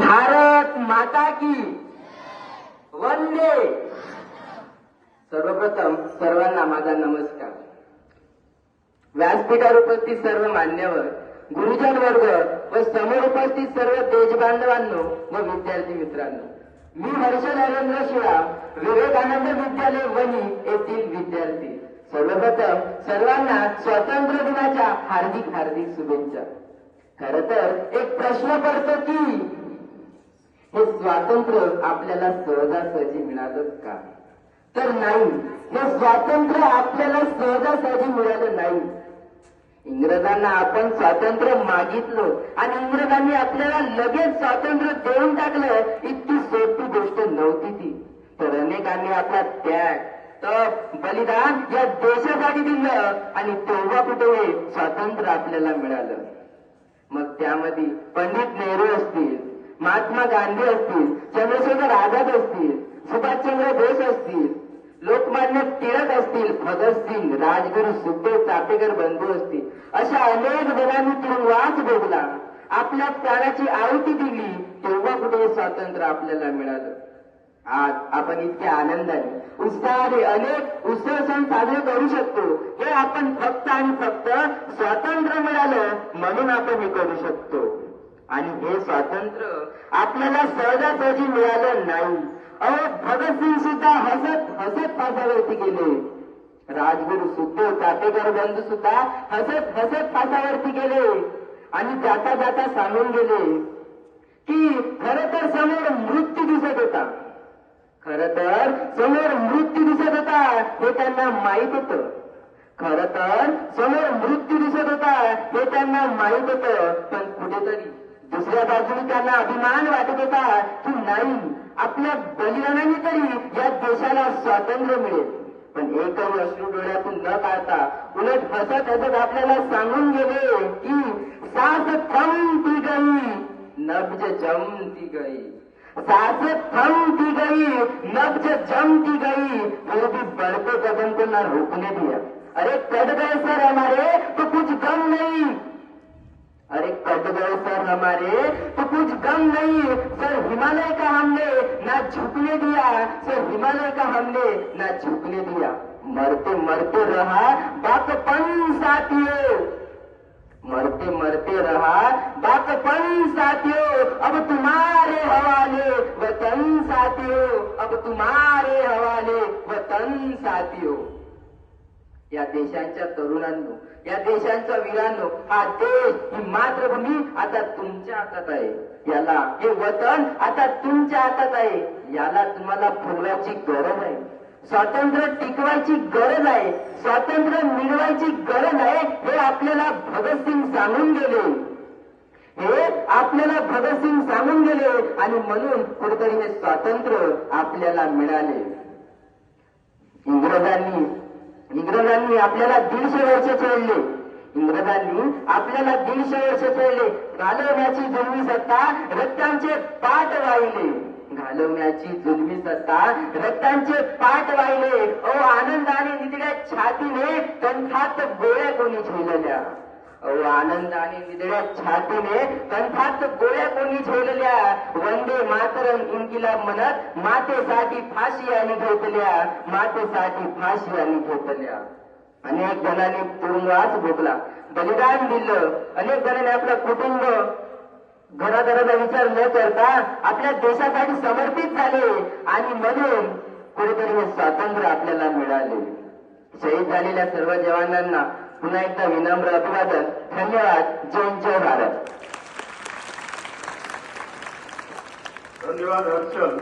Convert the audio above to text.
भारत माता की। वंदे। सर्वप्रथम सर्वांना माझा नमस्कार. व्यासपीठावर उपस्थित सर्व मान्यवर गुरुजन वर्ग व समोर उपस्थित सर्व देशबांधवांनो व विद्यार्थी मित्रांनो मी हर्ष नरेंद्र शिळा विवेकानंद विद्यालय वणी येथील विद्यार्थी. सर्वप्रथम सर्वांना स्वातंत्र्य दिनाच्या हार्दिक हार्दिक शुभेच्छा. खर तर एक प्रश्न पडतो की हे स्वातंत्र्य आपल्याला सहजासहजी मिळालं का? तर नाही. हे स्वातंत्र्य आपल्याला सहजासहजी मिळालं नाही. इंग्रजांना आपण स्वातंत्र्य मागितलं आणि इंग्रजांनी आपल्याला लगेच स्वातंत्र्य देऊन टाकलं इतकी सोपी गोष्ट नव्हती ती. तर अनेकांनी आपला त्याग तप बलिदान या देशासाठी दिलं आणि तेव्हा कुठे स्वातंत्र्य आपल्याला मिळालं. मग त्यामध्ये पंडित नेहरू असतील महात्मा गांधी असतील चंद्रशेखर आझाद असतील सुभाषचंद्र बोस असतील लोकमान्य टिळक असतील भगतसिंग राजगुरू सुखदेव चापेकर बंधू असतील अशा अनेक जणांनी तुरुंगवास भोगला. आपल्या प्राणाची आहुती दिली तेव्हा कुठे स्वातंत्र्य आपल्याला मिळालं. आज आपण इतक्या आनंदाने उत्साहाने अनेक उत्सव सण साजरे करू शकतो. हे आपण फक्त आणि फक्त स्वातंत्र्य मिळालं म्हणून आपण हे करू शकतो. आणि हे स्वातंत्र्य आपल्याला सहजासहजी मिळालं नाही. अहो भगतसिंग सुद्धा हसत हसत फासावरती गेले. राजगुरू सुद्धा चापेकर बंधू सुद्धा हसत हसत फासावरती गेले. आणि जाता जाता सांगून गेले की खर तर समोर मृत्यू दिसत होता. खर तर समोर मृत्यू दिसत होता हे त्यांना माहीत होतं. खर तर समोर मृत्यू दिसत होता हे त्यांना माहीत होतं. पण कुठेतरी दुसऱ्या बाजूने त्यांना अभिमान वाटत होता की नाही आपल्या बलिदानाने तरी या देशाला स्वातंत्र्य मिळेल. पण एकही अश्रू डोळ्यातून न काढता उलट हसत हसत आपल्याला सांगून गेले की सास थम ती गई नब्ज जम ती गई सास थम ती गई नब्ज जम ती गई फिर भी बढ़ते कदम को न रोकने दिया. अरे कट गए सर हमारे तो कुछ गम नहीं अरे कट गए सर हमारे तो कुछ गम नहीं सर हिमालय का हमने ना झुकने दिया. से हिमालय का हमने ना झुकने दिया. मरते मरते रहा बापपन साथियों. मरते मरते रहा बापपन साथियों. अब तुम्हारे हवाले वतन साथियों. अब तुम्हारे हवाले वतन साथियों. या देशांच्या तरुणांनो या देशांच्या वीरांनो हा देश ही मातृभूमी आता तुमच्या हातात आहे. याला हे वतन आता तुमच्या हातात आहे. याला तुम्हाला फुलवायची गरज आहे. स्वातंत्र्य टिकवायची गरज आहे. स्वातंत्र्य मिळवायची गरज आहे हे आपल्याला भगतसिंग सांगून गेले. हे आपल्याला भगतसिंग सांगून गेले आणि म्हणून कुठेतरी हे स्वातंत्र्य आपल्याला मिळाले. इंग्रजांनी इंग्रजांनी आपल्याला दीडशे वर्ष चळले इंग्रजांनी आपल्याला दीडशे वर्ष पहिले घालवण्याची जुलमी सत्ता रक्तांचे पाठ वाहिले. घालवण्याची जुलमी सत्ता रक्तांचे पाठ वाहिले. ओ आनंदाने निधड्या छातीने कंठात गोळ्या कोणी झेलल्या. अहो आनंदाने निधड्या छातीने कंठात गोळ्या कोणी झेलल्या. वंदे मातरम इंकिला म्हणत मातेसाठी फाशी आणि घेतल्या मातेसाठी फाशी आणि घेतल्या अनेक जणांनी तुरुंगवास भोगला. बलिदान दिलं. अनेक जणांनी आपलं कुटुंब घराघराचा विचार न करता आपल्या देशासाठी समर्पित झाले. आणि म्हणून कुठेतरी हे स्वातंत्र्य आपल्याला मिळाले. शहीद झालेल्या सर्व जवानांना पुन्हा एकदा विनम्र अभिवादन. धन्यवाद. जय जय भारत. धन्यवाद हर्षल.